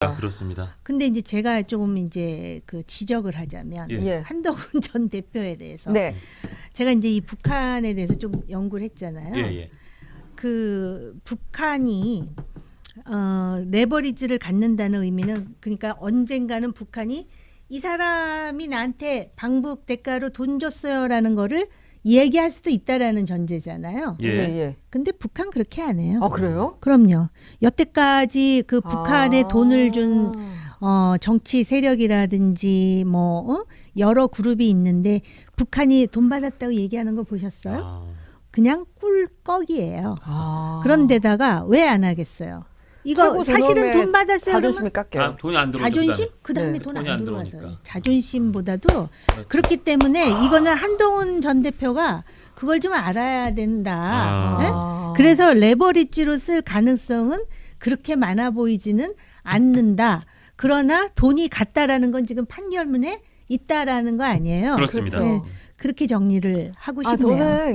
아, 그렇습니다. 근데 이제 제가 조금 이제 그 지적을 하자면 예. 예. 한동훈 전 대표에 대해서 네. 제가 이제 이 북한에 대해서 좀 연구를 했잖아요. 예, 예. 그 북한이 어, 레버리지를 갖는다는 의미는 그러니까 언젠가는 북한이 이 사람이 나한테 방북 대가로 돈 줬어요라는 거를 얘기할 수도 있다라는 전제잖아요. 예. 예. 근데 북한 그렇게 안 해요. 아 그래요? 그럼요. 여태까지 그 북한에 아. 돈을 준 어, 정치 세력이라든지 뭐 어? 여러 그룹이 있는데 북한이 돈 받았다고 얘기하는 거 보셨어요? 아, 그냥 꿀꺽이에요. 아. 그런데다가 왜 안 하겠어요? 이거 사실은 돈 받았어요. 자존심이 깎여요. 아, 돈이 안 들어오죠. 자존심 그 다음에. 그다음에 네. 돈 돈이 안안 들어와서 들어오니까. 자존심보다도 그렇기 때문에 이거는 한동훈 전 대표가 그걸 좀 알아야 된다. 아. 네? 아. 그래서 레버리지로 쓸 가능성은 그렇게 많아 보이지는 않는다. 그러나 돈이 같다라는 건 지금 판결문에 있다라는 거 아니에요. 그렇습니다. 그렇죠. 네, 그렇게 정리를 하고 아 싶네요. 저는